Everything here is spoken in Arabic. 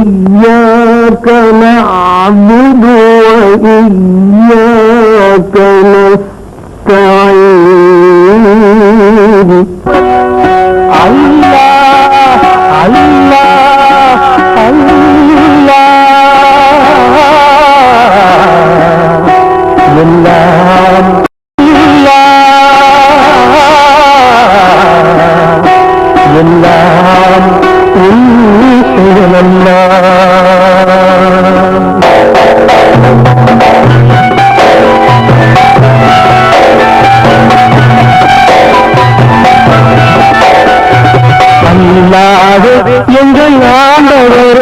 إياك نعبد وإياك نستعين الله الله الله لله لله إلا الله அல்லாது எங்கள் ஆண்டவர்.